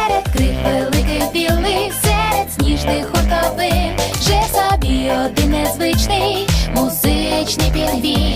серед крих великих білих, серед сніжних хуртовин, Жив собі один незвичний музичний пінгвін.